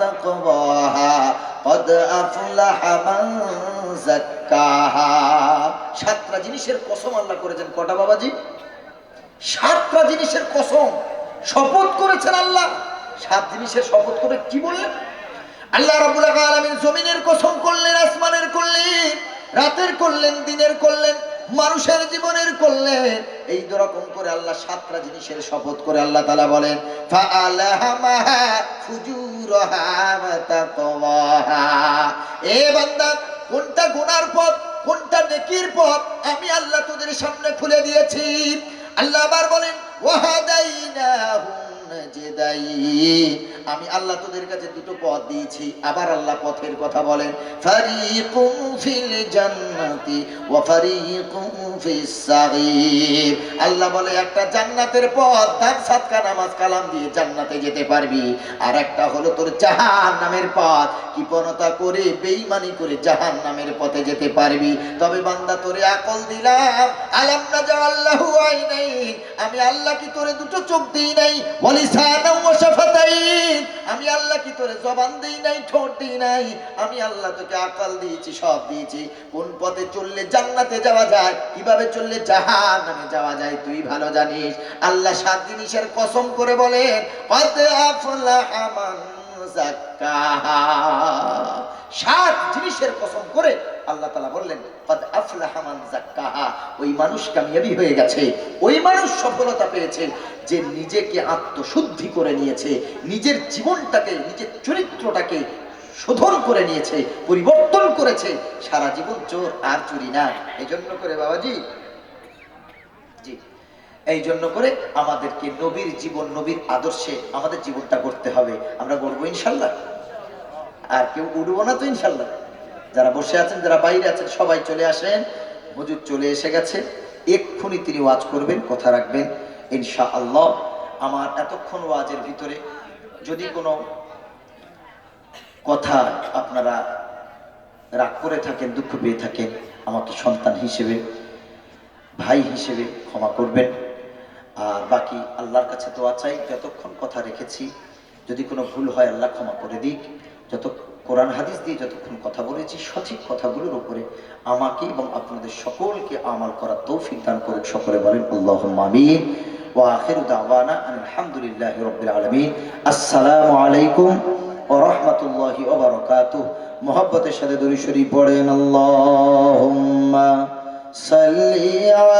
তাকওয়াহা قد أفلح من زكاها সাতটা জিনিসের কসম আল্লাহ করেছেন কটা বাবাজি সাতটা জিনিসের কসম শপথ করেছেন আল্লাহ সাত জিনিসের শপথ করে কি বললেন আল্লাহ রাব্বুল আলামিন জমিনের কসম করলেন আসমানের করলেন রাতের করলেন দিনের করলেন মানুষের জীবনের করলেন এই রকম করে আল্লাহ সাতটা জিনিসের শপথ করে আল্লাহ তাআলা বলেন এ বান্দা, কোনটা গুনার পথ, কোনটা নেকির পথ, আমি আল্লাহ তোদের সামনে খুলে দিয়েছি। আল্লাহ আবার বলেন ওয়াহাদাইনাহুম নাজদাইন। আমি আল্লাহ তোদের কাছে দুটো পথ দিয়েছি। আবার আল্লাহ পথের কথা বলেন, ফারিকুম ফিল জান্নাতি ওয়া ফারিকুম ফিস আল্লাহ বলে, একটা জান্নাতের পথ, দান, সাদকা, নামাজ, কালাম দিয়ে জান্নাতে যেতে পারবি। আর একটা হলো তোর জাহান্নামের পথ, কৃপণতা করে, বেঈমানি করে জাহান্নামের পথে যেতে পারবি। তবে বান্দা, তোরে আকল দিলাম। আলাম না আল্লাহু আইনাইন। আমি আল্লাহ কি তোরে দুটো চোখ দিই নাই? ওয়ালিসানা ওয়া শাফাতাইন। আমি আল্লাহ কি তোরে জবান দিই নাই, ঠোঁট দিই নাই? আমি আল্লাহ তোকে আকল দিয়েছি, সব দিয়েছি। কোন পথে চললে জান্নাতে যাওয়া যায়, কীভাবে চললে জাহান্নামে যাওয়া যায়, তুই ভালো জানিস। আল্লাহ সাত জিনিসের কসম করে বলেন সাত জিনিসের কসম করে আল্লাহ তালা বললেন ওই মানুষ কামিয়াবি হয়ে গেছে। ওই মানুষ সফলতা পেয়েছে যে নিজেকে আত্মশুদ্ধি করে নিয়েছে, নিজের জীবনটাকে, নিজের চরিত্রটাকে শোধন করে নিয়েছে, পরিবর্তন করেছে। সারা জীবন চোর আর চুরি না। এই জন্য করে বাবাজি, জি এই জন্য করে আমাদেরকে নবীর জীবন, নবীর আদর্শে আমাদের জীবনটা করতে হবে। আমরা গড়বো ইনশাল্লাহ। আর কেউ উঠবো না তো ইনশাল্লাহ। যারা বসে আছেন, যারা বাইরে আছেন, সবাই চলে আসেন। হুজুর চলে এসে গেছে। এক্ষুনি তিনি ওয়াজ করবেন, কথা রাখবেন। ইনশা আল্লাহ আমার এতক্ষণ ওয়াজের ভিতরে যদি কোনো কথা আপনারা রাগ করে থাকেন, দুঃখ পেয়ে থাকেন, আমাকে সন্তান হিসেবে, ভাই হিসেবে ক্ষমা করবেন। আর বাকি আল্লাহর কাছে দোয়া চাই। যতক্ষণ কথা রেখেছি, যদি কোনো ভুল হয়, আল্লাহ ক্ষমা করে দিক। যত কোরআন হাদিস দিয়ে যতক্ষণ কথা বলেছি সঠিক কথাগুলোর উপরে আমাকে এবং আপনাদের সকলকে আমাল করার তৌফিক দান করুক সকলে বলেন আল্লাহ আমিন وآخر دعوانا أن الحمد لله رب العالمين السلام عليكم ورحمة الله وبركاته محبت الشهادة دوري شريف পড়েন اللهم صل على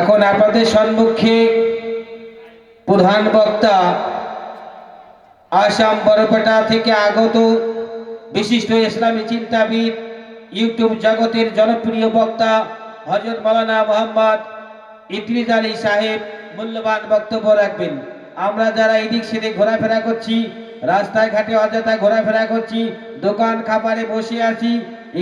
এখন আপনাদের সম্মুখে প্রধান বক্তা আসাম বরপেটা থেকে আগত বিশিষ্ট ইসলামী চিন্তাবিদ, ইউটিউব জগতের জনপ্রিয় বক্তা হজরত মালানা মোহাম্মদ ইদ্রিস আলী সাহেব মূল্যবান বক্তব্য রাখবেন। আমরা যারা এদিক সেদিক ঘোরাফেরা করছি রাস্তায় ঘাটে অযথা ঘোরাফেরা করছি, দোকান খাবারে বসে আছি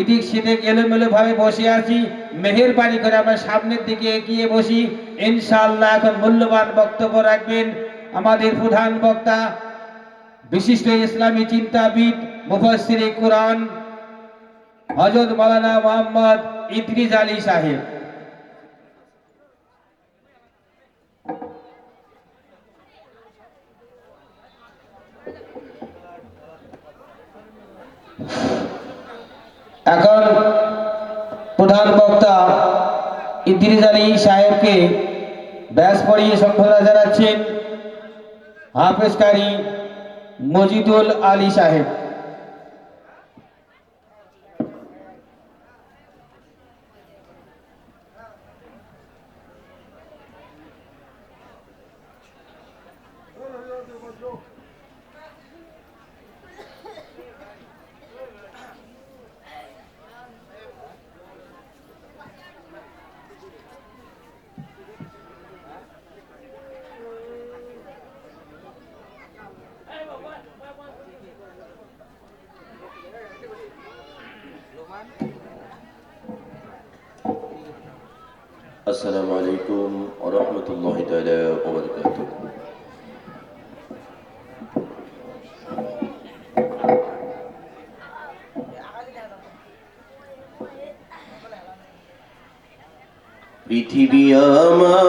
এদিক সেদিক এলোমেলো ভাবে বসে আছি। মেহেরবানি করে আমরা সামনের দিকে এগিয়ে বসি। ইনশাল্লাহ এখন মূল্যবান বক্তব্য রাখবেন আমাদের প্রধান বক্তা, বিশিষ্ট ইসলামী চিন্তাবিদ মুফাসির কোরআন হজরত মালানা মোহাম্মদ ইদ্রিস আলী সাহেব। এখন প্রধান বক্তা ইদ্রিজ আলী সাহেবকে ব্যাস পড়িয়ে সম্বোধনা জানাচ্ছেন হাফেজকারী মজিদুল আলী সাহেব। السلام عليكم ورحمة الله تعالى وبركاته পৃথিবী আমার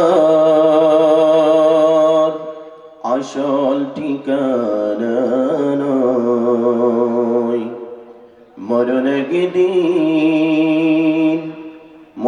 আসল ঠিকানা নয় মরণ দিন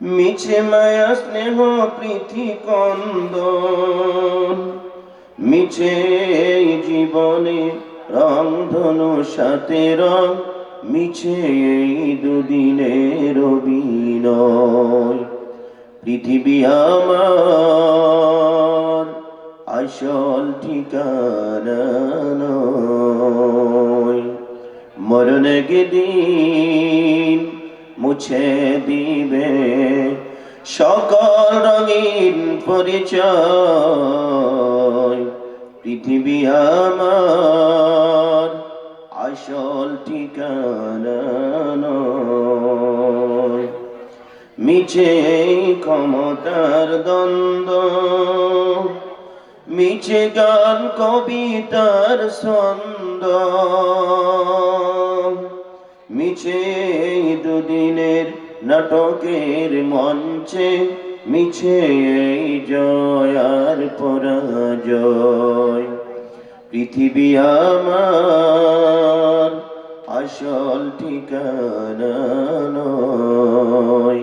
মিছে মায়া স্নেহ প্রীতি কন্দন। মিছে জীবনে রং ধনু সাথে রং, মিছে এই দুদিনের অভিনয়। পৃথিবী আমার আসল ঠিকানা মরণ দিন মুছে দিবে। সকল রঙিন পরিচয় পৃথিবী আমার আসল ঠিকানা মিছে ক্ষমতার দ্বন্দ্ব, মিছে গান কবিতার ছন্দ মিছে দুদিনের নাটকের মঞ্চে, মিছে এই জয় আর পরাজয়। পৃথিবী আমার আসল ঠিকানা নয়।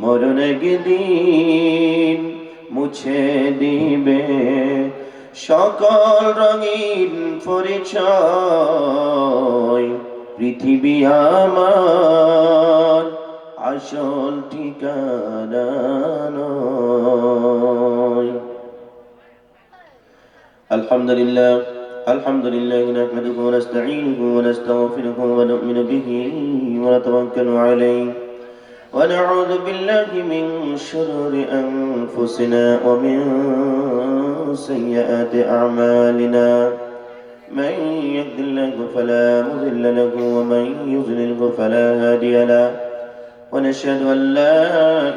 মরণ দিন মুছে দিবে, সকল রঙিন পরিচয়। পৃথিবী আমার আসল ঠিকানা নয় الحمد لله الحمد لله نحمده ونستعينه ونستغفره ونؤمن به ونتوكل عليه ونعوذ بالله من شرور أنفسنا ومن سيئات أعمالنا من يهد الله فلا مضل له ومن يضلله فلا هادي له. ونشهد أن لا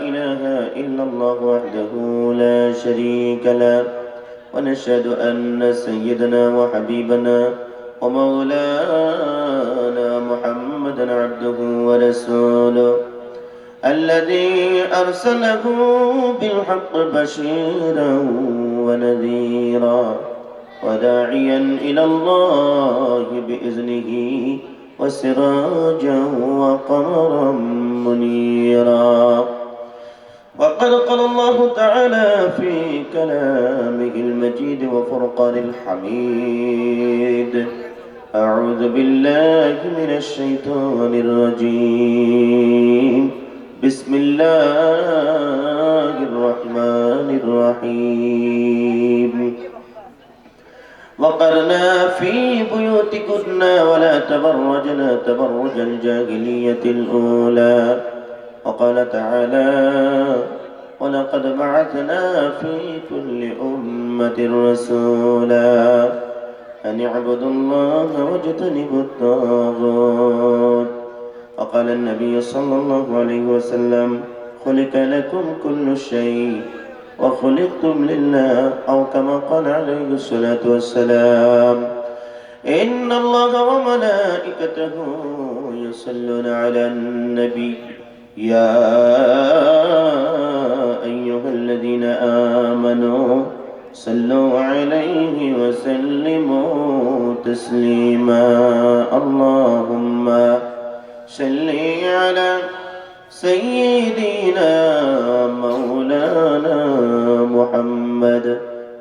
إله إلا الله وحده لا شريك له. ونشهد أن سيدنا وحبيبنا ومولانا محمدا عبده ورسوله الذي أرسله بالحق بشيرا ونذيرا. وداعيا إلى الله بإذنه وسراجا وقمرا منيرا. وقد قال الله تعالى في كلامه المجيد وفرقان الحميد أعوذ بالله من الشيطان الرجيم. بسم الله الرحمن الرحيم. وقرنا في بيوتكن ولا تبرجنا تبرج الجاهلية الأولى. وقال تعالى ولقد بعثنا في كل أمة رسولا أن اعبدوا الله واجتنبوا الطاغوت وقال النبي صلى الله عليه وسلم خلق لكم كل شيء وخلقتم لله أو كما قال عليه الصلاة والسلام. إن الله وملائكته يصلون على النبي. يا أيها الذين آمنوا صلوا عليه وسلموا تسليما. اللهم صل على سيدنا مولانا محمد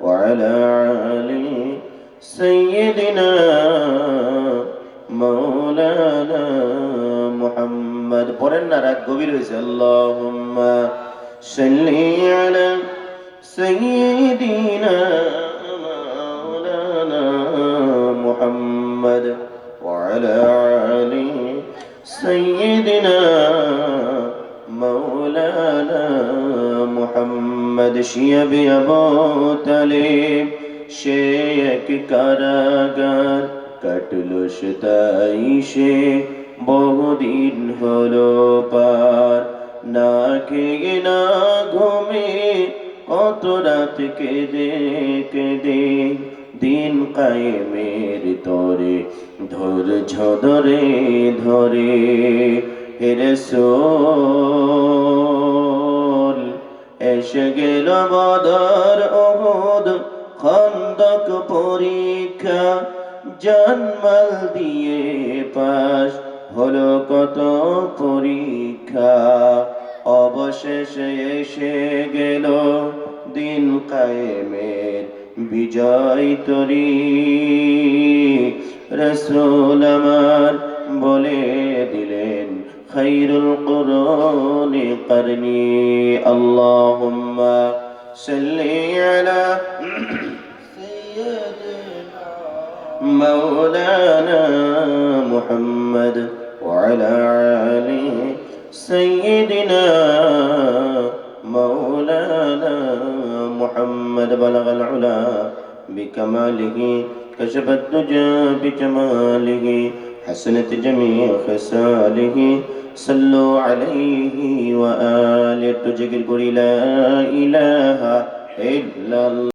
وعلى آل سيدنا مولانا محمد পড়েন না রাত গভীর হয়েছে আল্লাহুম্মা সাল্লি আলা سيدنا محمد وعلى آل سيدنا مولانا محمد শিয়াবি আবু তালিব সে এক কারাগার কাটলো সে তাই সে বহুদিন হলো পার না খেয়ে না ঘুমে কত রাত কেঁদে কেঁদে দিন কায়েমের তরে ধৈর্য ধরে ধরে হেরে এসে গেল বদর অহদ খন্দক পরীক্ষা, জন্মাল দিয়ে পাশ হলো কত পরীক্ষা। অবশেষে এসে গেল দিন কায়েমের বিজয় তরি। রসুল আমার বলে خير القرون قرني. اللهم صل على سيدنا مولانا محمد وعلى آله سيدنا مولانا محمد. بلغ العلا بكماله كشف الدجى بجماله حسنت جميع خصاله صلوا عليه وآله. تجكر لا إله إلا الله.